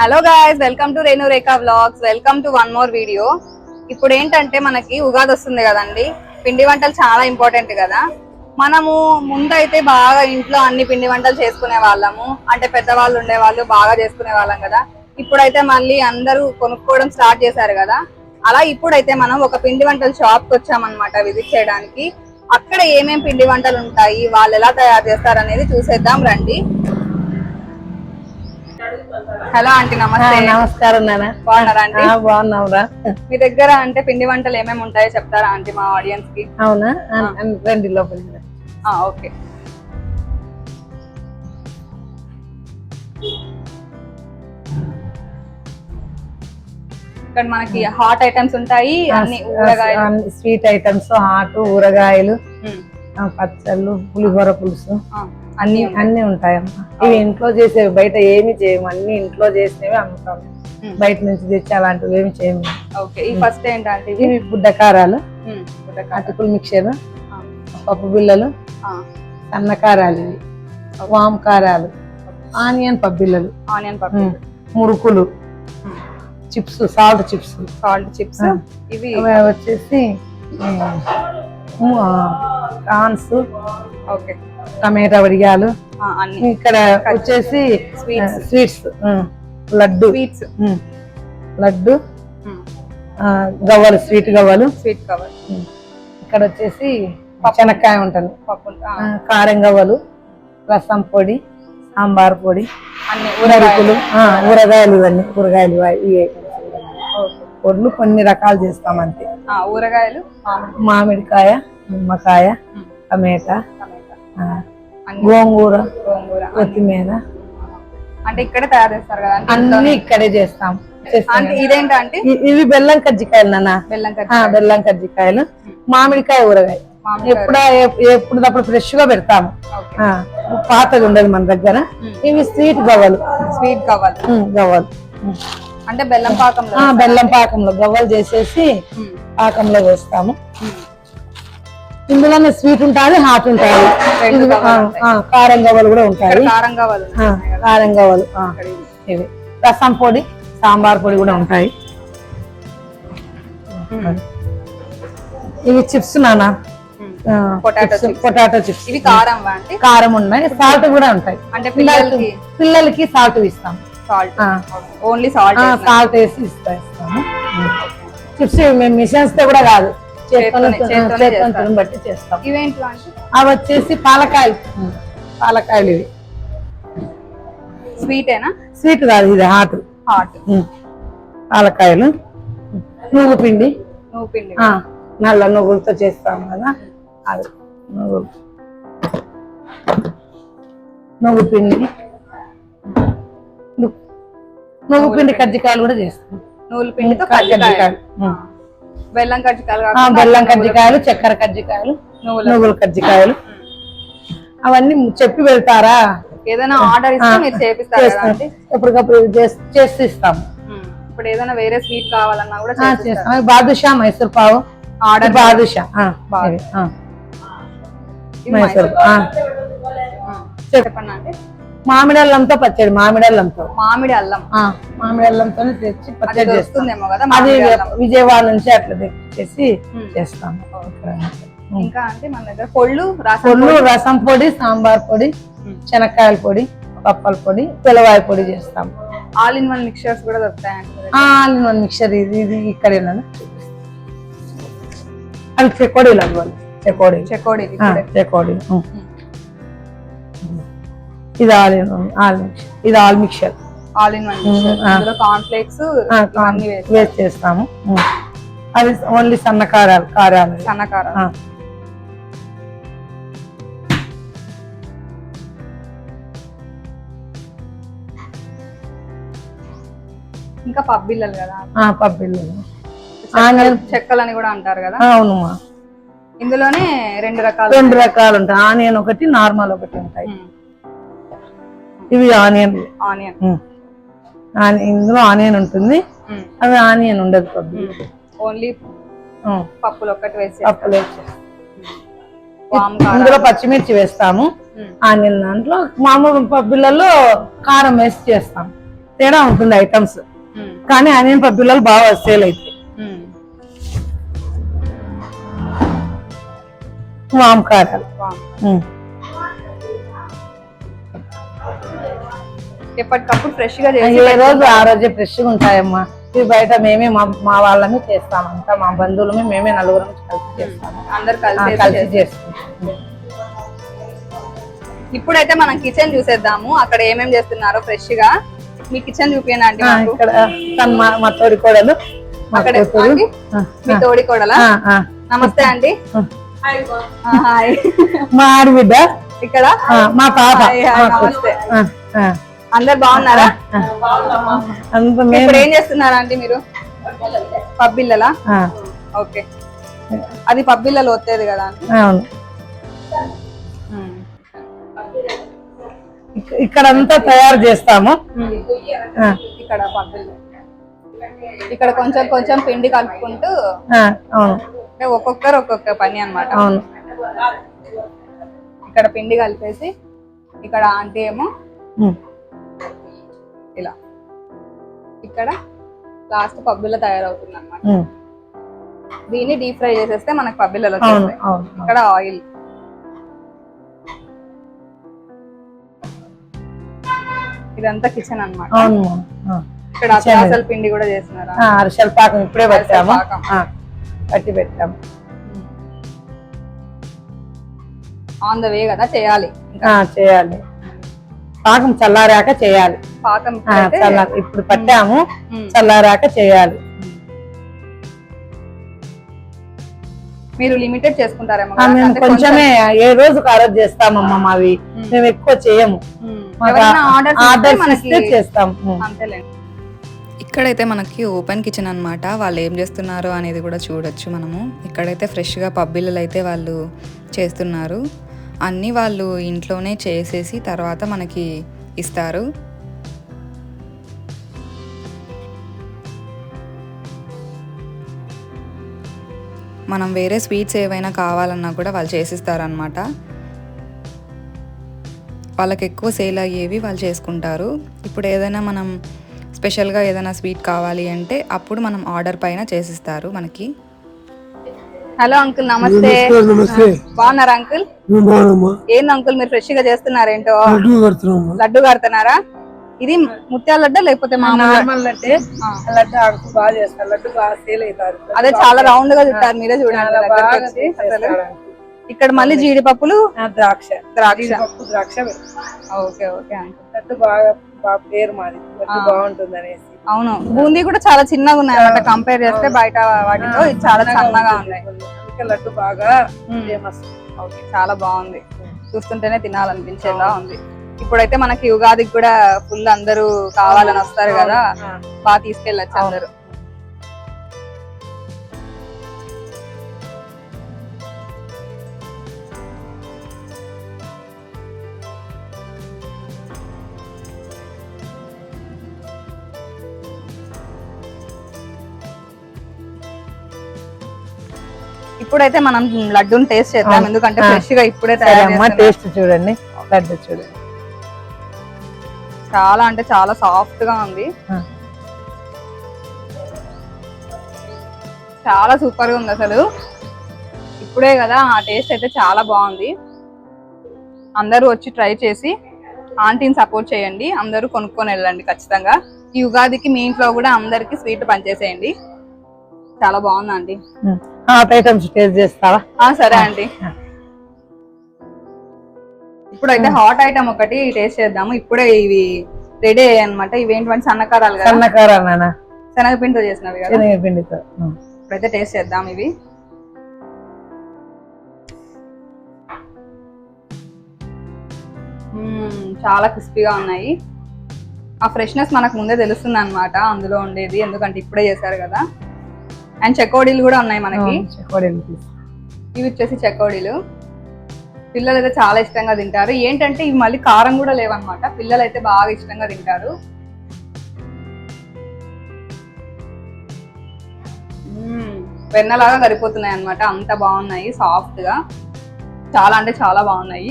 Hello guys welcome to Renu Rekha vlogs welcome to one more video ఇప్పుడు ఏంటంటే మనకి ఉగాది వస్తుంది కదండి. పిండి వంటలు చాలా ఇంపార్టెంట్ కదా. మనము ముందైతే బాగా ఇంట్లో అన్ని పిండి వంటలు చేసుకునే వాళ్ళము. అంటే పెద్దవాళ్ళు ఉండేవాళ్ళు బాగా చేసుకునే వాళ్ళం కదా. ఇప్పుడైతే మళ్ళీ అందరూ కొనుక్కోవడం స్టార్ట్ చేశారు కదా. అలా ఇప్పుడైతే మనం ఒక పిండి వంటల షాప్కి వచ్చామన్నమాట విజిట్ చేయడానికి. అక్కడ ఏమేం పిండి వంటలు ఉంటాయి వాళ్ళు ఎలా తయారు చేస్తారు అనేది చూసేద్దాం రండి. హలో ఆంటీ ఆ, నమస్తే నమస్కారం నాన్న. బాగున్నారా ఆంటీ? ఆ, బాగున్నావురా. మీ దగ్గర అంటే పిండి వంటలు ఏమేమి ఉంటాయో చెప్తారా ఆంటీ మా ఆడియన్స్కి అవునా రండి లోపలికి. ఆ, ఓకే. ఇక్కడ మనకి హాట్ ఐటమ్స్ ఉంటాయి అన్ని ఊరగాయలు. స్వీట్ ఐటమ్స్ హాట్ ఊరగాయలు పచ్చళ్ళు పులిహోర పులుసు. అన్ని అన్ని ఉంటాయమ్మా. ఇవి ఇంట్లో చేసేవి బయట ఏమి చేయము అన్ని ఇంట్లో చేసినవి అమ్ముతాము. బయట నుంచి తెచ్చి అలాంటివి ఏమి చేయము. ఓకే ఈ ఫస్ట్ ఏంటంటే ఇవి? బుడ్డకారాలు. అటుకులు మిక్చర్ పప్పు బిళ్ళలు ఆ, సన్న కారాలు ఇవి వామ్ కారాలు ఆనియన్ పబ్బిళ్ళలు ఆనియన్ పప్పు మురుకులు chips salt chips. Salt chips. ఇవి వచ్చేసి ప్రాన్స్ ఓకే. టమాటా వడియాలు ఇక్కడ వచ్చేసి. స్వీట్స్. లడ్డు. స్వీట్స్. లడ్డు గవ్వలు స్వీట్ గవ్వలు. స్వీట్ ఉమ్. ఇక్కడ వచ్చేసి శనక్కాయ ఉంటుంది. పప్పు. కారం గవ్వలు రసం పొడి సాంబార్ పొడి అన్ని ఊరగాయలు. ఇవన్నీ ఐటమ్స్ ఓకే. పొడులు కొన్ని రకాలు చేస్తాం అంతే. ఊరగాయలు మామిడి. మామిడికాయ నిమ్మకాయ టమాటా గోంగూర గోంగూర. కొత్తిమీర. అంటే ఇక్కడే తయారు చేస్తారు కదా అన్ని ఇక్కడే చేస్తాం. ఇదేంటంటే ఇవి బెల్లం కజ్జికాయలు నాన్న. బెల్లం బెల్లం కజ్జికాయలు. మామిడికాయ ఊరగాయ. ఎప్పుడ ఎప్పుడు తప్పుడు ఫ్రెష్గా పెడతాము. పాతది ఉండదు మన దగ్గర. ఇవి స్వీట్ గవ్వలు. స్వీట్ గవ్వలు. ఉమ్. అంటే బెల్లం పాకంలో బెల్లం పాకంలో గవ్వలు చేసేసి పాకంలో వేస్తాము. ఇందులోనే స్వీట్ ఉంటుంది హాట్ ఆ, కారం గవ్వలు కూడా ఉంటాయి. కారం గవ్వలు ఇవి. రసం పొడి సాంబార్ పొడి కూడా ఉంటాయి. ఇవి చిప్స్ నానా. పొటాటో చిప్స్ ఇవి కారం కారం ఉన్నాయి సాల్ట్ కూడా ఉంటాయి. అంటే పిల్లలకి. పిల్లలకి సాల్ట్ ఇస్తాం. సాల్ట్. ఓన్లీ సాల్ట్ సాల్ట్ వేసి ఇస్తా ఇస్తాము చిప్స్ మేము మిషన్స్తో కూడా కాదు. బట్టి చేస్తాం. అవి వచ్చేసి పాలకాయలు. పాలకాయలు ఇవి. స్వీటేనా? స్వీట్ కాదు ఇది హాట్. హాట్. పాలకాయలు. నువ్వు పిండి. నువ్వు పిండి. నల్ల నువ్వులతో చేస్తాం కదా. అది. నువ్వులు నువ్వు పిండి. నువ్వు పిండి కజ్జికాయలు కూడా చేస్తాం. నువ్వుల పిండితో కజ్జికాయలు. బెల్లం కజ్జికాయలు బెల్లం కజ్జికాయలు చక్కెర కజ్జికాయలు నువ్వుల కజ్జికాయలు. అవన్నీ చెప్పి వెళ్తారా? ఏదైనా ఆర్డర్ ఇస్తే మీరు చేపిస్తారు ఎప్పటికప్పుడు చేసి ఉమ్. ఇప్పుడు ఏదైనా వేరే స్వీట్ కావాలన్నా కూడా. చేస్తాం. బాదుషా మైసూర్ పావు. ఆర్డర్ బాదుషా. మైసూర్. చెప్పండి అంటే మామిడి అల్లంతో పచ్చడి మామిడి అల్లంతో మామిడి అల్లం. మామిడి అల్లంతో తెచ్చి పచ్చడి చేస్తాం. దొరుకుతుందేమో కదా అది విజయవాడ నుంచి అట్లా తెచ్చేసి. చేస్తాము ఇంకా అంటే మన దగ్గర పొళ్ళు రసం పొళ్ళు రసం పొడి సాంబార్ పొడి. శనక్కాయల పొడి పప్పల పొడి తెల్లవాయ పొడి చేస్తాము ఆల్ ఇన్ వన్ మిక్చర్స్ కూడా దొరుకుతాయి అంటే ఆ మిక్చర్ ఇది ఇది ఇక్కడేనా అవి చెకోడీలు అవ్వాలి. చెకోడి చెకోడీలు ఉం. ఇది ఆల్ ఇన్ వన్, ఆల్ ఇది all mixture all in one. అందులో కార్న్ ఫ్లేక్స్ వేస్ట్ చేస్తాము. ఉం. అది ఓన్లీ సన్న కారాలు కారాలు. సన్నకారం ఆ. ఇంకా పబ్బిల్లలు కదా. ఆ, పబ్బిళ్ళు చెక్కలు చెక్కలని కూడా అంటారు కదా. అవునమ్మా ఇందులోనే రెండు రకాలు రెండు రకాలు ఉంటాయి. ఆనియన్ ఒకటి నార్మల్ ఒకటి ఉంటాయి. ఇవి ఆనియన్. ఆనియన్. ఇందులో ఆనియన్ ఉంటుంది. అవి ఆనియన్ ఉండదు ఓన్లీ పప్పులు ఒక్కటి వేసి పప్పులు వేసేస్తాం. ఇందులో పచ్చిమిర్చి వేస్తాము. ఆనియన్ దాంట్లో మామూలు పబ్బిళ్ళలో కారం వేసి చేస్తాం. తేడా ఉంటుంది ఐటమ్స్. కానీ ఆనియన్ పబ్బిళ్ళలు బాగా సేల్ అవుతాయి ఉమ్. ఎప్పటికప్పుడు ఫ్రెష్గా చేసి ఏ రోజు ఆ రోజే ఫ్రెష్గా ఉంటాయమ్మా. ఇవి బయట మేమే మా మా వాళ్ళమే చేస్తాం అంతా మా బంధువులమే మేమే నలుగురం కలిసి చేస్తాము అందరు కలిసి కలిసి చేసుకుంటాం ఇప్పుడైతే మనం కిచెన్ చూసేద్దాము. అక్కడ ఏమేం చేస్తున్నారో ఫ్రెష్గా. మీ కిచెన్ మాకు. ఇక్కడ తను మా తోడి కోడలు. మా అక్కడ మీ తోడి కోడలా. నమస్తే హాయ్ మా ఆడబిడ్డ. ఇక్కడ? మా పాప. నమస్తే. అందరు బాగున్నారా? ఇప్పుడు ఏం చేస్తున్నారా ఆంటీ మీరు? పబ్బిల్లలా? ఆ, ఓకే. అది పబ్బిల్లలో వత్తేది కదా ఆంటీ? అవును. ఇక్- ఇక్కడంతా తయారు చేస్తాము. ఆ, ఇక్కడ పబ్బిల్లు. ఇక్కడ కొంచెం కొంచెం పిండి కలుపుకుంటూ ఆ, అవును. అంటే ఒక్కొక్కరు ఒక్కొక్క పని అన్నమాట. అవును. ఇక్కడ పిండి కలిపేసి ఇక్కడ ఆంటీ ఏమో ఇలా. ఇక్కడ లాస్ట్ పబ్బిల్ల తయారవుతుంది అనమాట దీన్ని డీప్ ఫ్రై చేసేస్తే మనకు అవును ఇక్కడ ఆయిల్ ఇదంతా కిచెన్ ఆ. ఇక్కడ అసలు పిండి కూడా చేస్తున్నారా? అరిసెల పాకం ఇప్పుడే పెట్టాము. పట్టి పెట్టాము. ఆన్ ద వే కదా చేయాలి. చేయాలి. పాకం చల్లారాక చేయాలి. పాకం చల్లా ఇప్పుడు పట్టాము. చల్లారాక చేయాలి. మీరు లిమిటెడ్ చేసుకుంటారేమో ఆ, కదా? మేము కొంచెమే ఏ రోజు ఆ రోజు చేస్తామమ్మా మావి. మేము ఎక్కువ చేయము. ఆర్డర్స్ చేస్తాం. అంతేలేండి. ఇక్కడైతే మనకి ఓపెన్ కిచెన్ అన్నమాట. వాళ్ళు ఏం చేస్తున్నారో అనేది కూడా చూడొచ్చు మనము. ఇక్కడైతే ఫ్రెష్గా పబ్బిళ్ళలు అయితే వాళ్ళు చేస్తున్నారు. అన్నీ వాళ్ళు ఇంట్లోనే చేసేసి తర్వాత మనకి ఇస్తారు. మనం వేరే స్వీట్స్ ఏవైనా కావాలన్నా కూడా వాళ్ళు చేసిస్తారనమాట వాళ్ళకి ఎక్కువ సేల్ అయ్యేవి వాళ్ళు చేసుకుంటారు. ఇప్పుడు ఏదైనా మనం స్పెషల్గా ఏదైనా స్వీట్ కావాలి అంటే అప్పుడు మనం ఆర్డర్ పైన చేసిస్తారు మనకి. హలో అంకుల్ నమస్తే. నమస్తే బాగున్నారా అంకుల్? ఏంది అంకుల్ మీరు ఫ్రెష్గా చేస్తున్నారేంటో? లడ్డు కడుతున్నారా? ఇది ముత్యాల లడ్డా లేకపోతే మామూలు నార్మల్ లడ్డే. లడ్డు ఆడుతూ బాగా చేస్తారు. లడ్డు బాగా సేల్ అవుతారు. అదే చాలా రౌండ్గా చుట్టారు మీరే చూడండి. ఇక్కడ మళ్ళీ జీడిపప్పులు? ద్రాక్ష. ద్రాక్ష. ద్రాక్ష. Okay okay uncle. లడ్డు బాగా పేరు మాది లడ్డు బాగుంటుంది అనేసి. అవును. బూందీ కూడా చాలా చిన్నగా ఉన్నాయి అన్నమాట. కంపేర్ చేస్తే బయట వాటితో ఇది చాలా సన్నగా ఉన్నాయి లడ్డు బాగా ఫేమస్ ఓకే చాలా బాగుంది. చూస్తుంటేనే తినాలనిపించేలా ఉంది. ఇప్పుడైతే మనకి ఉగాదికి కూడా ఫుల్ అందరూ కావాలని వస్తారు కదా. బాగా తీసుకెళ్ళచ్చు అందరూ. ఇప్పుడైతే మనం లడ్డూని టేస్ట్ చేద్దాం. ఎందుకంటే ఫ్రెష్గా ఇప్పుడే తయారు. టేస్ట్ చూడండి. లడ్డు చూడండి. చాలా అంటే చాలా సాఫ్ట్గా ఉంది. చాలా సూపర్గా ఉంది అసలు. ఇప్పుడే కదా ఆ టేస్ట్ అయితే చాలా బాగుంది. అందరూ వచ్చి ట్రై చేసి ఆంటీని సపోర్ట్ చేయండి. అందరూ కొనుక్కొని వెళ్ళండి ఖచ్చితంగా. ఈ ఉగాదికి మీ ఇంట్లో కూడా అందరికి స్వీట్ పనిచేసేయండి. చాలా బాగుంది ఐటమ్స్ టేస్ట్ చేస్తావా? సరే ఆంటీ. ఇప్పుడైతే హాట్ ఐటమ్ ఒకటి టేస్ట్ చేద్దాము. ఇప్పుడే ఇవి రెడీ అయ్యాయి అనమాట ఇవేంటి సన్నకారాలు కదా. సన్నకార నాన్న. శనగపిండితో చేసినవి కదా. శనగపిండితో. ఇప్పుడైతే టేస్ట్ చేద్దాం ఇవి. చాలా క్రిస్పీగా ఉన్నాయి. ఆ ఫ్రెష్నెస్ మనకు ముందే తెలుస్తుంది అనమాట అందులో ఉండేది. ఎందుకంటే ఇప్పుడే చేశారు కదా. అండ్ చెకోడీలు కూడా ఉన్నాయి మనకి. చెకోడీలు. ఇవి వచ్చేసి చెకోడీలు. పిల్లలు అయితే చాలా ఇష్టంగా తింటారు. ఏంటంటే ఇవి మళ్ళీ కారం కూడా లేవన్నమాట. పిల్లలు అయితే బాగా ఇష్టంగా తింటారు. వెన్నలాగా కరిపోతున్నాయి అన్నమాట. అంత బాగున్నాయి సాఫ్ట్గా చాలా అంటే చాలా బాగున్నాయి.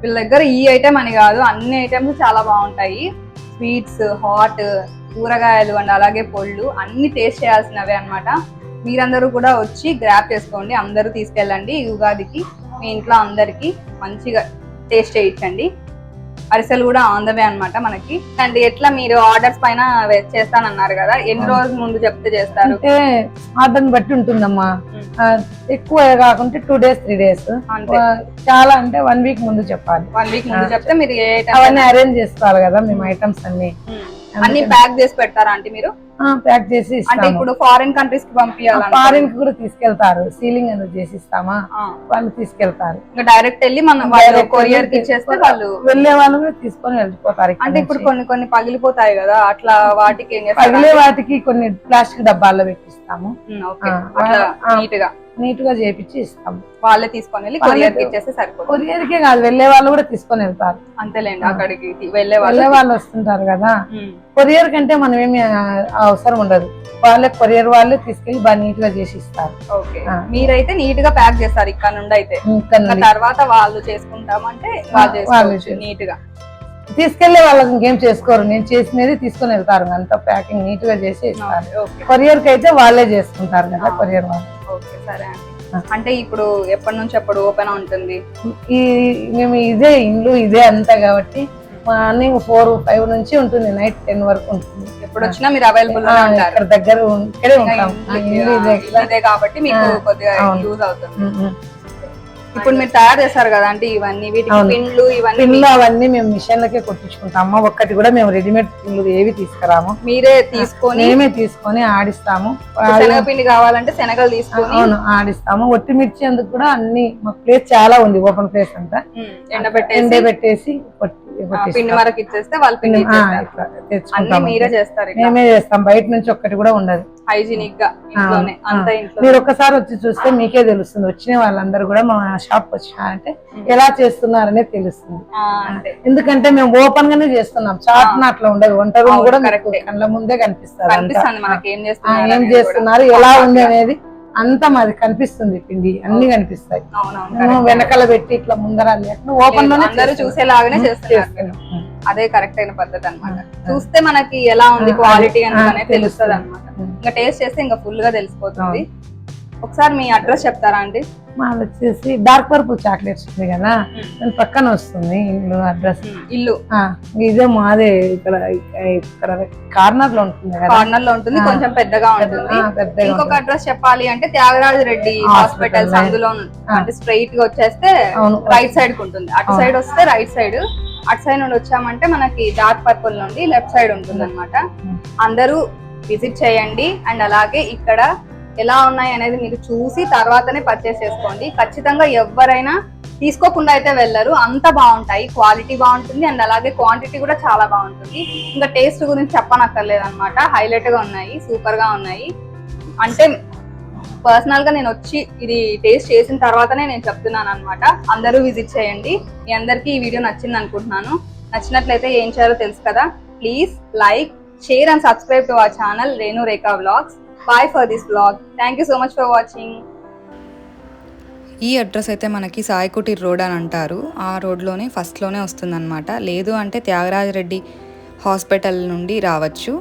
వీళ్ళ దగ్గర ఈ ఐటెం అని కాదు అన్ని ఐటమ్స్ చాలా బాగుంటాయి. స్వీట్స్ హాట్ కూరగాయలు అండ్ అలాగే పొళ్ళు అన్ని టేస్ట్ చేయాల్సినవే అన్నమాట. మీరందరూ కూడా వచ్చి గ్రాప్ చేసుకోండి. అందరూ తీసుకెళ్ళండి ఉగాదికి. మీ ఇంట్లో అందరికి మంచిగా టేస్ట్ చేయించండి. అరిసెలు కూడా ఆందవే అన్నమాట మనకి. అండ్ ఎట్లా మీరు ఆర్డర్స్ పైన వే- చేస్తానన్నారు కదా ఎన్ని రోజుల ముందు చెప్తే చేస్తారు? అంటే ఆర్డర్ బట్టి ఉంటుందమ్మా. ఎక్కువ కాకుంటే టూ డేస్ త్రీ డేస్ చాలా అంటే వన్ వీక్ ముందు చెప్పాలి. వన్ వీక్ ముందు చెప్తే మీరు అవన్నీ అరేంజ్ చేసుకోవాలి కదా మేము ఐటమ్స్ అన్ని. అన్ని ప్యాక్ చేసి పెడతారా అంటే మీరు? ప్యాక్ చేసి అంటే ఇప్పుడు ఫారిన్ కంట్రీస్కి పంపించాలి ఫారిన్కి కూడా తీసుకెళ్తారు. సీలింగ్ అనేది చేసి ఇస్తామా వాళ్ళు తీసుకెళ్తారు. ఇంకా డైరెక్ట్ వెళ్ళి మనం కొరియర్కి ఇచ్చేస్తే వాళ్ళు వెళ్ళే వాళ్ళు కూడా తీసుకొని వెళ్ళిపోతారు అంటే ఇప్పుడు. కొన్ని కొన్ని పగిలిపోతాయి కదా అట్లా వాటికి ఏం చేస్తారు? పగిలే వాటికి కొన్ని ప్లాస్టిక్ డబ్బాల్లో పెట్టిస్తాము. నీట్గా నీట్గా చేపించి ఇస్తాము. వాళ్ళే తీసుకొని వెళ్ళి కొరియర్కి ఇచ్చేస్తే సరిపోతుంది. కొరియర్ కే కాదు వెళ్ళే వాళ్ళు కూడా తీసుకొని వెళ్తారు. అంతేలేండి అక్కడికి వెళ్ళే వాళ్ళు వెళ్ళే వాళ్ళు వస్తుంటారు కదా. కొరియర్ కంటే మనం ఏమి అవసరం ఉండదు. వాళ్ళే కొరియర్ వాళ్ళే తీసుకెళ్ళి బాగా నీట్గా చేసి ఇస్తారు. మీరైతే నీట్గా ప్యాక్ చేస్తారు ఇక్కడ నుండి అయితే. తర్వాత వాళ్ళు చేసుకుంటామంటే వాళ్ళు. నీట్గా తీసుకెళ్ళే వాళ్ళకి ఇంకేం చేసుకోరు. నేను చేసినది తీసుకొని వెళ్తారు. అంతా ప్యాకింగ్ నీట్గా చేసి ఇస్తారు. కొరియర్కి అయితే వాళ్ళే చేసుకుంటారు కదా కొరియర్ వాళ్ళు. అంటే ఇప్పుడు ఎప్పటి నుంచి ఎప్పుడు ఓపెన్ ఉంటుంది ఈ మేము ఇదే ఇల్లు ఇదే అంతా కాబట్టి మార్నింగ్ ఫోర్ ఫైవ్ నుంచి ఉంటుంది నైట్ టెన్ వరకు ఉంటుంది. ఎప్పుడు వచ్చినా మీరు అవైలబుల్ ఇక్కడ దగ్గర ఇక్కడే ఉంటాం. ఇదే కాబట్టి మీకు కొద్దిగా. యూజ్ అవుతుంది. ఇప్పుడు మీరు తయారు చేస్తారు కదా అంటే ఇవన్నీ వీటికి. పిండ్లు ఇవన్నీ పిన్లు అవన్నీ మేము మిషన్లకే కొట్టించుకుంటాం. అమ్మ ఒక్కటి కూడా మేము రెడీమేడ్ పిన్లు ఏవి తీసుకురాము. మీరే తీసుకొని మేమే తీసుకొని ఆడిస్తాము. శనగపిండి కావాలంటే శనగలు తీసుకొని అవును ఆడిస్తాము. ఒట్టి మిర్చి అందుకు కూడా అన్ని మాకు ప్లేస్ చాలా ఉంది ఓపెన్ ప్లేస్ అంతా. ఉమ్, ఎండబెట్టేసి పిండి మరకు ఇచ్చేస్తే వాళ్ళు పిండి తెచ్చుకుంటాం మీరే చేస్తారు మేమే చేస్తాం. బయట నుంచి ఒక్కటి కూడా ఉండదు. హైజీనిక్గా మీరు ఒక్కసారి వచ్చి చూస్తే మీకే తెలుస్తుంది. వచ్చిన వాళ్ళందరూ కూడా మా షాప్ వచ్చినారంటే ఎలా చేస్తున్నారనే తెలుస్తుంది. ఎందుకంటే మేము ఓపెన్ గానే చేస్తున్నాం. చాట్ అట్లా ఉండదు. వంట రూమ్ కూడా. కళ్ళ ముందే మనకి. ఏం. చేస్తున్నారు ఎలా ఉంది అనేది అంతా మాది కనిపిస్తుంది పిండి అన్ని కనిపిస్తాయి. వెనకాల పెట్టి ఇట్లా ముందర ఓపెన్లోనే. చూసేలాగానే చేస్తున్నారు. చేస్తున్నాం. అదే కరెక్ట్ అయిన పద్ధతి అన్నమాట. చూస్తే మనకి ఎలా ఉంది క్వాలిటీ అనేది తెలుస్తుంది. అనమాట. ఇంకా టేస్ట్ చేస్తే ఇంకా ఫుల్గా తెలిసిపోతుంది. ఒకసారి మీ అడ్రస్ చెప్తారా అండి? మాది వచ్చేసి డార్క్ పర్పుల్ చాక్లెట్స్ ఉంది కదా. దాని పక్కన వస్తుంది ఇల్లు అడ్రస్ ఇల్లు ఇదే మాదే ఇక్కడ ఇక్కడ కార్నర్లో ఉంటుంది కదా కార్నర్లో ఉంటుంది. కొంచెం పెద్దగా ఉంటుంది ఇంకొక. అడ్రస్ చెప్పాలి అంటే త్యాగరాజు రెడ్డి హాస్పిటల్స్. అందులో. అంటే స్ట్రైట్గా వచ్చేస్తే రైట్ సైడ్కు ఉంటుంది అటు. సైడ్ వస్తే రైట్ సైడ్ అటు సైడ్ నుండి వచ్చామంటే మనకి డార్క్ పర్పుల్ నుండి లెఫ్ట్ సైడ్ ఉంటుంది. అందరూ విజిట్ చేయండి అండ్ అలాగే ఇక్కడ ఎలా ఉన్నాయి అనేది మీరు చూసి తర్వాతనే పర్చేస్ చేసుకోండి. ఖచ్చితంగా ఎవరైనా తీసుకోకుండా అయితే వెళ్ళరు. అంత బాగుంటాయి. క్వాలిటీ బాగుంటుంది. అండ్ అలాగే క్వాంటిటీ కూడా చాలా బాగుంటుంది. ఇంకా టేస్ట్ గురించి చెప్పనక్కర్లేదు అనమాట ఉన్నాయి. సూపర్గా ఉన్నాయి. అంటే పర్సనల్గా నేను వచ్చి ఇది టేస్ట్ చేసిన తర్వాతనే నేను చెప్తున్నాను అనమాట అందరూ విజిట్ చేయండి. మీ అందరికీ ఈ వీడియో నచ్చింది అనుకుంటున్నాను. నచ్చినట్లయితే ఏం చేయాలో తెలుసు కదా. Please like share and subscribe to our channel Renu Rekha vlogs bye for this blog thank you so much for watching ఈ అడ్రస్ అయితే మనకి సాయికుటి రోడ్ అని అంటారు. ఆ రోడ్లోనే ఫస్ట్లోనే వస్తుందన్నమాట. లేదు అంటే త్యాగరాజ రెడ్డి హాస్పిటల్ నుండి రావచ్చు.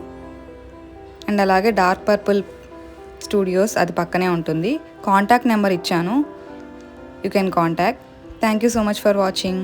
అండ్ అలాగే డార్క్ పర్పుల్ స్టూడియోస్ అది పక్కనే ఉంటుంది. కాంటాక్ట్ నెంబర్ ఇచ్చాను. You can contact. Thank you so much for watching